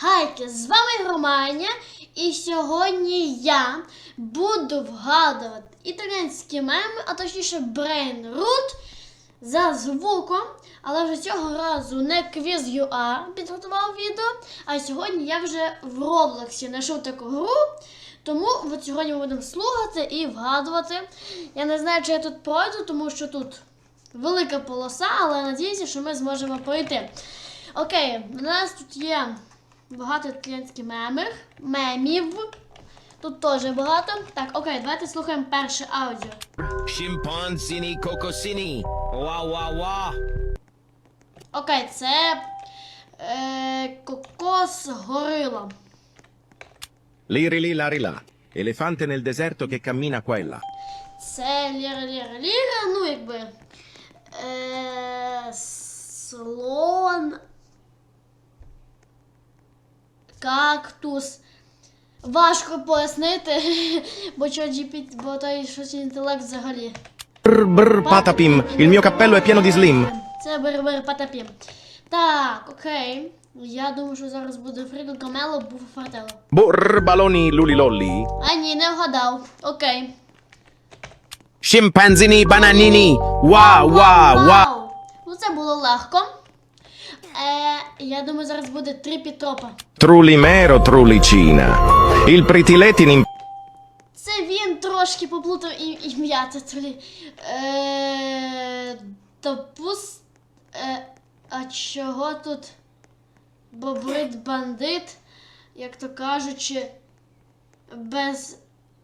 Хайки, з вами Романя, і сьогодні я буду вгадувати італійські меми, а точніше Brain Root за звуком, але вже цього разу не квіз UA підготував відео, а сьогодні я вже в Роблоксі знайшов таку гру. Тому от сьогодні ми будемо слухати і вгадувати. Я не знаю, чи я тут пройду, тому що тут велика полоса, але надіюся, що ми зможемо пройти. Окей, у нас тут є багато італійських мемів, мемів. Тут теж багато. Так, окей, давайте слухаємо перше аудіо. Wow wow wow. Окей, це е, кокос горила. Lari là. Elefante nel deserto che cammina qua e là. Це ліра, ліра, ліра, ну якби. Е, слон. Кактус. Важко пояснити, бо що GPT, бо той щось інтелект взагалі. Brr brr patapim, il mio cappello è pieno di slim. Це бери патапім. Так, окей. Я думаю, що зараз буде Фріго Камело, Буфо Фартело. Brr baloni lulilolli. А ні, не вгадав. Окей. Bananini. Wow wow wow. Вау! Ну це було легко. Е, я думаю, зараз буде три підтропа. Trulimero trulicina. Il pritiletin Це він трошки поплутав і- ім'я це тролі. Е, допус. Е, а чого тут бобрит бандит, як то кажучи, без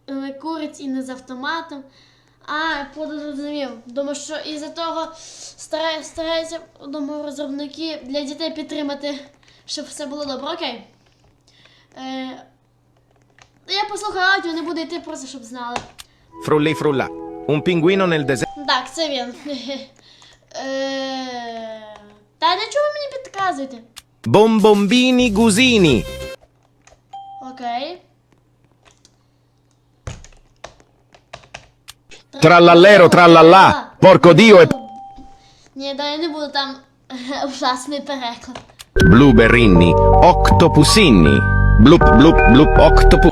не куриць і не з автоматом. А, зрозумів. Думаю, що із-за того стараються думаю, розробники для дітей підтримати, щоб все було добре. Окей. Е, я послухаю аудіо, не буду йти просто, щоб знали. frulli frulla. Un pinguino nel deserto. Так, це він. Е, Та для чого ви мені підказуєте? Bombombini gusini. Окей. Trallallero trallallà. Porco dio e Ні, да я не буду там ужасний переклад. blueberrini. Octopusini. Blup blup blup octopu.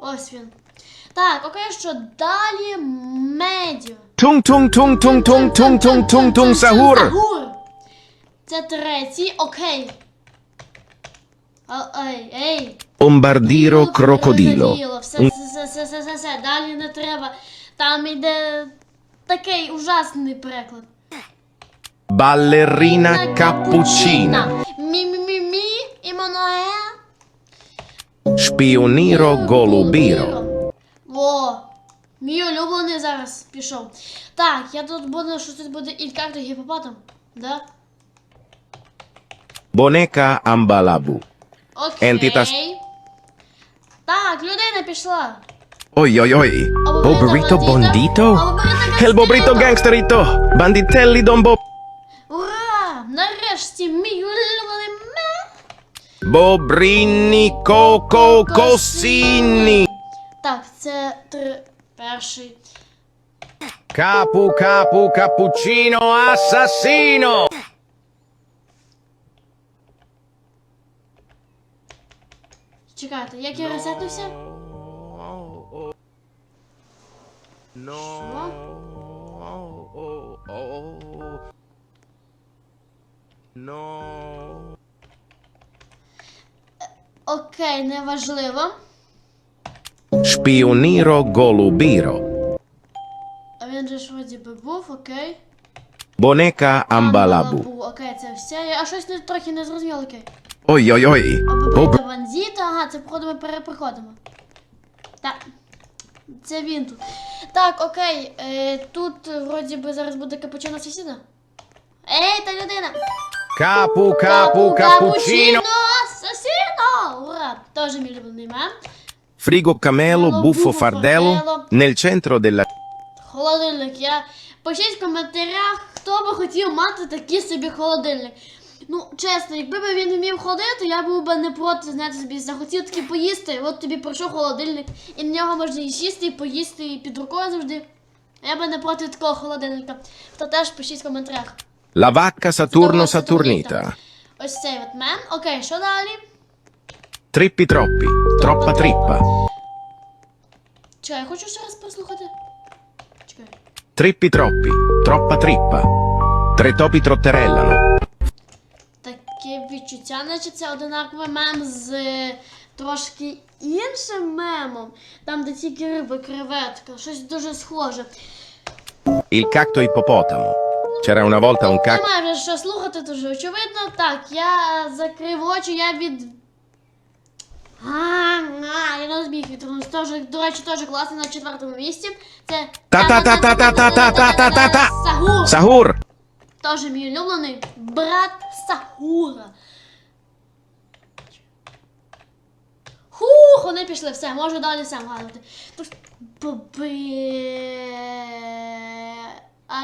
Ось він. Так, окей, що далі медіо. Tung tung tung tung tung tung tung tung tung sahur. Сагур. Це третій, окей. А, ей, ей. Bombardiro crocodilo. Крокодило. Все, все, все, все, все, все, все, далі не треба. Там іде такий ужасний переклад. Ballerina cappuccina. Мі-мі-мі-мі, і. Spioniro golubiro. Во. Мій улюблений зараз пішов. Так, я тут буду, що тут буде і карта гіпопотам. Да? Boneca ambalabu. Окей. Ентитас. Так, людина пішла. Oy, oy, oy. Boberito Bondito? Hellbobrito Gangsterito! Banditelli Домбо... Ура! Нарешті мій улюблений мем! Бобріні Коко Косіні! Так, це три... перший. Капу капу капучино асасіно! Чекайте, як я розетнувся? Що? No. Окей, неважливо. Spioniro golubiro. А він же ж вроді би був, окей. Ambalabu. Амбалабу, Окей, це все. Я а щось не, трохи не зрозуміло, окей. Обобрити Bob- бандіта, ага, це походу ми перепроходимо. Так. Це він тут. Так, окей. Е, тут вроді би зараз буде капучино сусіда. Ей, та людина! Capu capu cappuccino. Асасіно! Ура! Тоже мій улюблений мем. Frigo camelo Buffo fardello nel centro della Холодильник. Я пишіть в коментарях, хто би хотів мати такий собі холодильник. Ну, чесно, якби б він вмів ходити, я був би не проти, знаєте, собі захотів таки поїсти, от тобі прийшов холодильник, і на нього можна і сісти, і поїсти, і під рукою завжди. Я би не проти такого холодильника. То теж пишіть в коментарях. La vacca Saturno Saturnita. Ось цей от мем. Окей, що далі? Trippi troppi, troppa trippa. Чекай, я хочу ще раз послухати. Чекай. Trippi troppi, troppa trippa. Tre topi trotterellano. Відчуття, наче це одинаковий мем з е, трошки іншим мемом. Там, де тільки риби, креветка, щось дуже схоже. Il cacto ippopotamo. C'era una volta un cacto. Немає вже що слухати, дуже очевидно. Так, я закрив очі, я від. А, а, я не розбіг від Теж, до речі, теж класний на четвертому місці. Це Та-та-та-та-та-та-та-та-та-та. Сагур. Sahur! Теж мій улюблений брат Сагура. Хух, вони пішли, все, можу далі сам гадати. Тож, б- А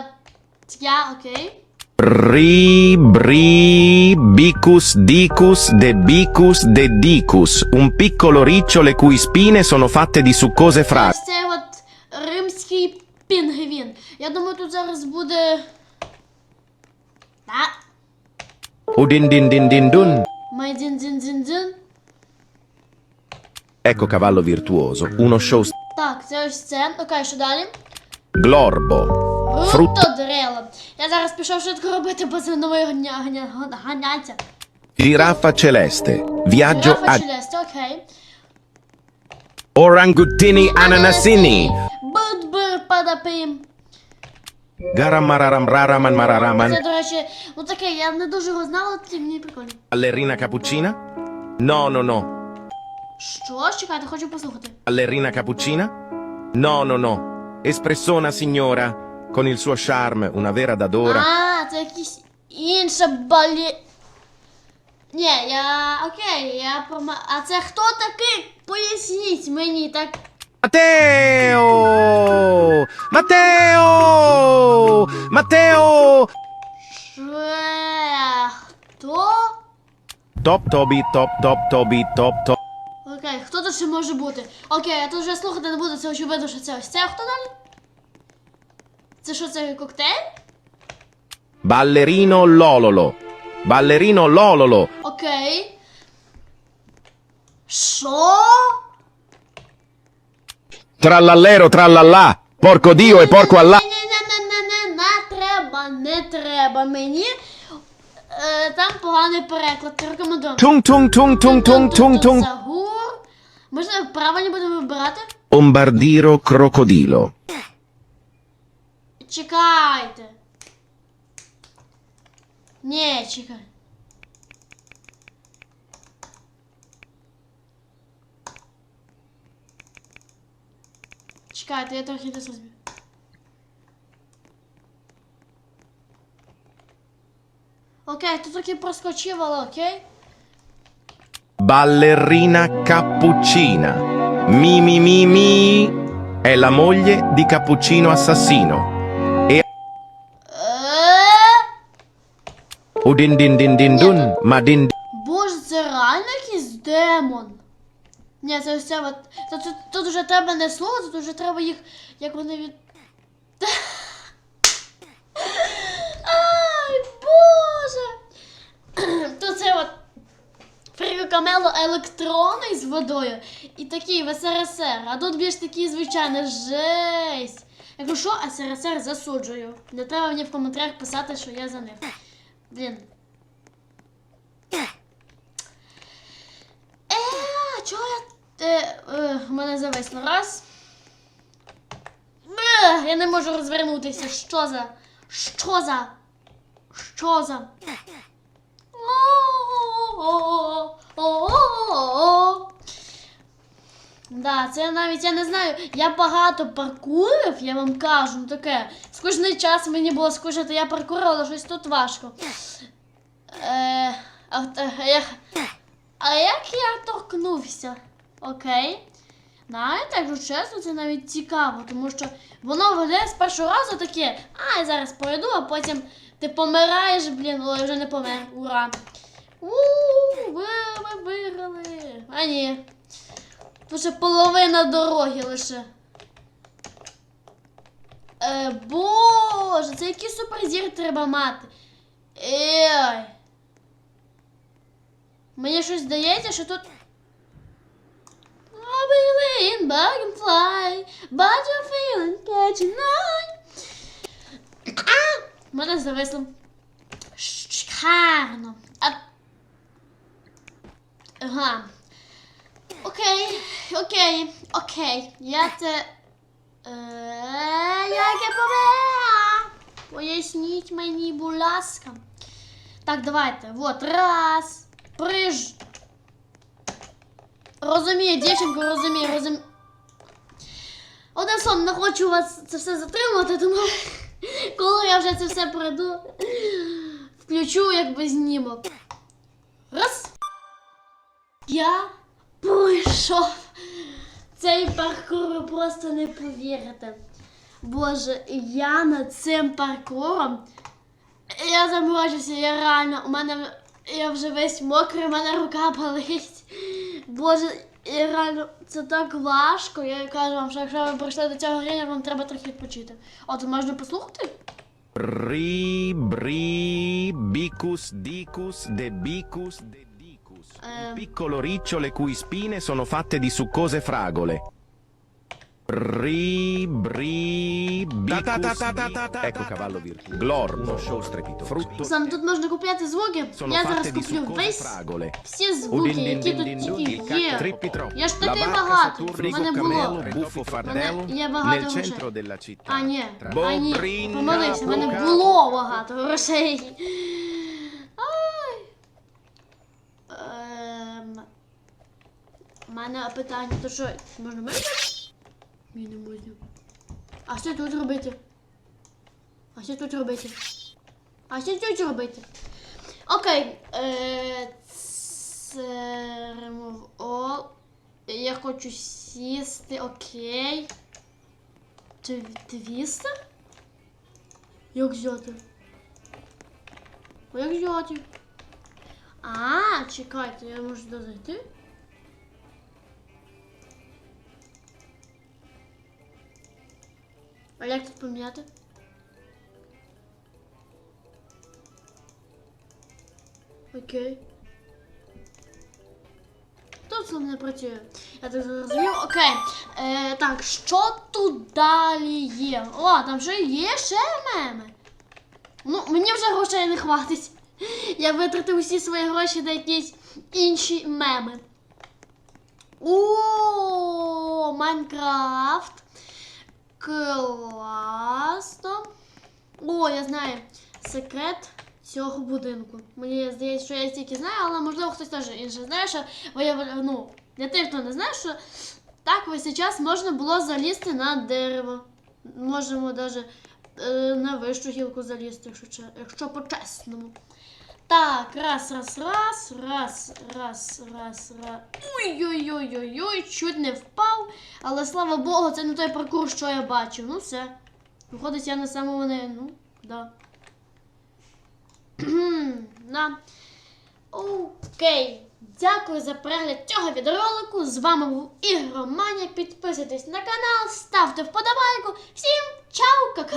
я, окей. Bri, bri, bicus, dicus, de bicus, de dicus. Un piccolo riccio le cui spine sono fatte di succose frasi. Ось цей от римський пінгвін. Я думаю, тут зараз буде. Так. Udin din din din dun. Майдін дзін дзін дзін. Ecco cavallo virtuoso, uno show st- Так, це ось це. Окей, що далі? glorbo. Frutto Фрутто дрело. Я зараз пішов швидко робити, бо це новий ганя, ганя, ганяться. giraffa celeste. Viaggio Графа a челюсть, окей. orangutini ananasini. Будбир падапим. Garam mararam raraman mararaman. Це, до речі, ну таке, я не дуже його знала, це мені прикольно. Ballerina cappuccina? No, no, no. Що? Чекайте, хочу послухати. Ballerina cappuccina? No, no, no. Espressona signora, con il suo charme, una vera d'adora. А, це якісь інша балі. Ні, я. Окей, я прома. А це хто такий? Поясніть мені так. Matteo! Matteo! Matteo! Ше, Хто? Top Toby, top top Toby, top top. Може бути? Окей, я тут вже слухати не буду, це очевидно, що це ось це. А хто далі? Це що, це коктейль? Ballerino Lololo. Ballerino Lololo. Окей. Що? Trallallero trallallà. Porco Dio e porco Allah. Ні, ні, ні, ні, ні, не треба, не треба мені. Е, там поганий переклад, ти рекомендую. Tung tung tung tung tung tung tung. Загур. Можна правильно будемо вибирати? Bombardiro crocodilo. Чекайте. Ні, чекай. Чекайте, я трохи не зрозумів. Окей, тут трохи проскочив, але окей. Ballerina cappuccina. Mi mi mi. È la moglie di Cappuccino assassino. Е, Udin din din din dun. Ma din Боже, це реально якийсь демон. Ні, це все от. Тут, тут, вже треба не слово, тут вже треба їх. Як вони від. Ай, Боже! Тут це от. Фрікамело електрони з водою. І такий в СРСР. А тут більш такий звичайний жесть. Якщо що, СРСР засуджую. Не треба мені в коментарях писати, що я за них. Блін. Е, чого я. Е, е, в мене зависло. Раз. Е, я не можу розвернутися. Що за? Що за? Що за? О-о-о-о-о-о. Да, це навіть я не знаю. Я багато паркурив, я вам кажу, ну таке. Скучний час мені було скучати, я паркурила, щось тут важко. Е, а, а, як я торкнувся? Окей. Знаєте, якщо чесно, це навіть цікаво, тому що воно виглядає з першого разу таке, а я зараз пройду, а потім ти помираєш, блін, ой, вже не помер. Ура! У ви, ви виграли. А ні. Тут половина дороги лише. Е, боже, це який суперзір треба мати. Ой. Мені щось здається, що тут. green bug and fly, but you feeling catching! Мене зависло. Шикарно. Ага. Окей, окей, окей. Я те. Е, яке побе? Поясніть мені, будь ласка. Так, давайте. Вот, раз. Приж. Розумію, дівчинку, розумію, розумію. Одним словом, не хочу вас це все затримувати, тому коли я вже це все пройду, включу якби знімок. Раз. Я пройшов цей паркур, ви просто не повірите. Боже, я над цим паркуром. Я заморочився, я реально, у мене я вже весь мокрий, у мене рука болить. Боже, я реально, це так важко. Я кажу вам, що якщо ви прийшли до цього рівня, вам треба трохи відпочити. От можна послухати? Dicus, de bicus, de dicus. Ehm. Un piccolo riccio le cui spine sono fatte di succose fragole. Bri, bri, bicus, di- Ecco cavallo virtuoso. Glorbo, show strepitoso. Frutto Сам тут можна купляти звуки. sono Я зараз fatte di куплю succose весь fragole. всі звуки, які тут тільки є. Trippi troppo. Я ж La такий barca багатий. Saturno, У мене frigo було. cammello, buffo fardello Мене є багато nel грошей. centro della città. А, ні, Tra- а, ні, Bobringa, помилився, в мене Бука. було багато грошей. У мене питання, то що, можна мити? Ні, не можна. А що тут робити? А що тут робити? А що тут робити? Окей. Е, це remove. Я хочу сісти, окей. Тв- Твістер? Як взяти? Як взяти? А, чекайте, я можу сюди А як тут поміняти? Окей. Тут слово не працює. Я так зрозумів. Окей. Е, так, що тут далі є? О, там ще є ще меми. Ну, мені вже грошей не хватить. Я витратив усі свої гроші на якісь інші меми. О, Майнкрафт. Класно. О, я знаю секрет цього будинку. Мені здається, що я тільки знаю, але можливо хтось теж інше знає, що ну, для тих, хто не знає, що так весь час можна було залізти на дерево. Можемо навіть е, на вищу гілку залізти, якщо, якщо по-чесному. Так, раз, раз, раз, раз, раз, раз, раз. Ой-ой-ой-ой-ой, чуть не впав. Але слава Богу, це не той паркур, що я бачив. Ну все. Виходить, я на самому не. Ну, да. на. Окей. Дякую за перегляд цього відеоролику. З вами був Ігроманя. Підписуйтесь на канал, ставте вподобайку. Всім чао! кака-